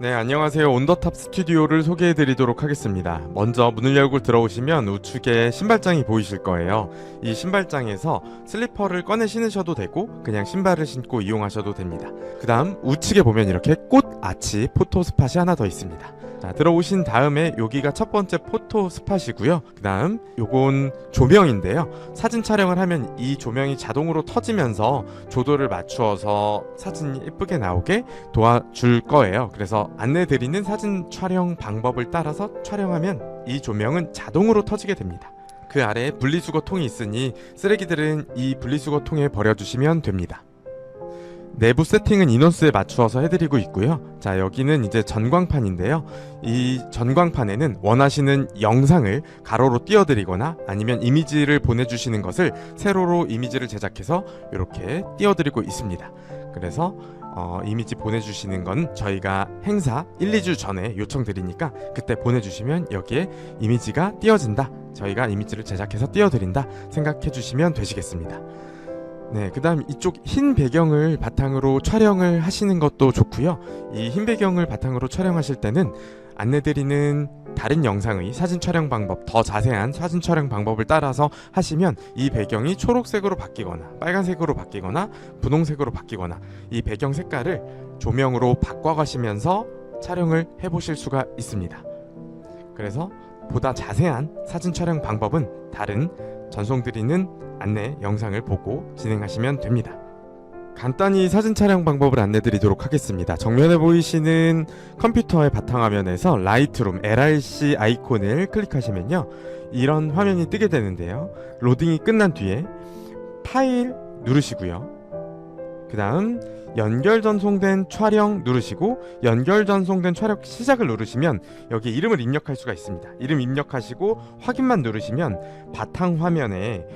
네, 안녕하세요. 온더탑 스튜디오를 소개해 드리도록 하겠습니다. 먼저 문을 열고 들어오시면 우측에 신발장이 보이실 거예요. 이 신발장에서 슬리퍼를 꺼내 신으셔도 되고 그냥 신발을 신고 이용하셔도 됩니다. 그 다음 우측에 보면 이렇게 꽃 아치 포토 스팟이 하나 더 있습니다. 자, 들어오신 다음에 여기가 첫 번째 포토 스팟이고요. 그 다음 요건 조명인데요. 사진 촬영을 하면 이 조명이 자동으로 터지면서 조도를 맞추어서 사진이 예쁘게 나오게 도와줄 거예요. 그래서 안내 드리는 사진 촬영 방법을 따라서 촬영하면 이 조명은 자동으로 터지게 됩니다. 그 아래에 분리수거 통이 있으니 쓰레기들은 이 분리수거 통에 버려주시면 됩니다. 내부 세팅은 인원수에 맞추어서 해드리고 있고요. 자, 여기는 이제 전광판인데요. 이 전광판에는 원하시는 영상을 가로로 띄워드리거나 아니면 이미지를 보내주시는 것을 세로로 이미지를 제작해서 이렇게 띄워드리고 있습니다. 그래서 어, 이미지 보내주시는 건 저희가 행사 1, 2주 전에 요청드리니까 그때 보내주시면 여기에 이미지가 띄워진다. 저희가 이미지를 제작해서 띄워드린다. 생각해 주시면 되시겠습니다. 네, 그 다음 이쪽 흰 배경을 바탕으로 촬영을 하시는 것도 좋고요. 이 흰 배경을 바탕으로 촬영하실 때는 안내드리는 다른 영상의 사진 촬영 방법, 더 자세한 사진 촬영 방법을 따라서 하시면 이 배경이 초록색으로 바뀌거나 빨간색으로 바뀌거나 분홍색으로 바뀌거나 이 배경 색깔을 조명으로 바꿔가시면서 촬영을 해보실 수가 있습니다. 그래서 보다 자세한 사진 촬영 방법은 다른 전송드리는 안내 영상을 보고 진행하시면 됩니다. 간단히 사진 촬영 방법을 안내 드리도록 하겠습니다. 정면에 보이시는 컴퓨터의 바탕화면에서 라이트룸 LRC 아이콘을 클릭하시면요. 이런 화면이 뜨게 되는데요. 로딩이 끝난 뒤에 파일 누르시고요. 그 다음 연결 전송된 촬영 누르시고 연결 전송된 촬영 시작을 누르시면 여기 이름을 입력할 수가 있습니다. 이름 입력하시고 확인만 누르시면 바탕 화면에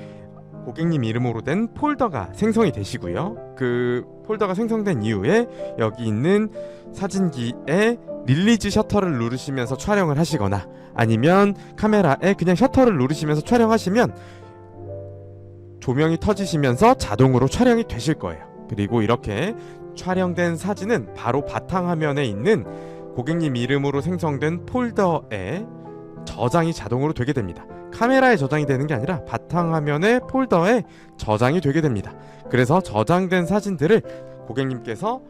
고객님 이름으로 된 폴더가 생성이 되시고요. 그 폴더가 생성된 이후에 여기 있는 사진기에 릴리즈 셔터를 누르시면서 촬영을 하시거나 아니면 카메라에 그냥 셔터를 누르시면서 촬영하시면 조명이 터지시면서 자동으로 촬영이 되실 거예요. 그리고 이렇게 촬영된 사진은 바로 바탕화면에 있는 고객님 이름으로 생성된 폴더에 저장이 자동으로 되게 됩니다. 카메라에 저장이 되는 게 아니라 바탕화면의 폴더에 저장이 되게 됩니다. 그래서 저장된 사진들을 고객님께서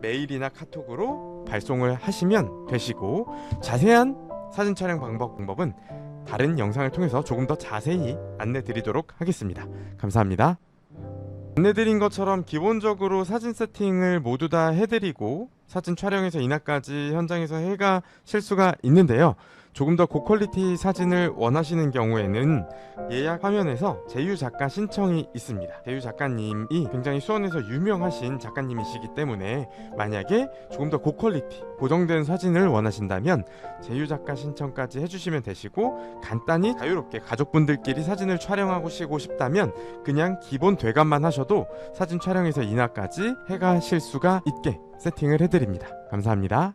메일이나 카톡으로 발송을 하시면 되시고 자세한 사진 촬영 방법 방법은 다른 영상을 통해서 조금 더 자세히 안내 드리도록 하겠습니다. 감사합니다. 안내드린 것처럼 기본적으로 사진 세팅을 모두 다 해드리고 사진 촬영에서 인화까지 현장에서 해가 실수가 있는데요. 조금 더 고퀄리티 사진을 원하시는 경우에는 예약 화면에서 제휴 작가 신청이 있습니다. 제휴 작가님이 굉장히 수원에서 유명하신 작가님이시기 때문에 만약에 조금 더 고퀄리티 고정된 사진을 원하신다면 제휴 작가 신청까지 해주시면 되시고 간단히 자유롭게 가족분들끼리 사진을 촬영하고 싶다면 그냥 기본 되감만 하셔도 사진 촬영에서 인화까지 해가 실 수가 있게 세팅을 해드립니다. 감사합니다.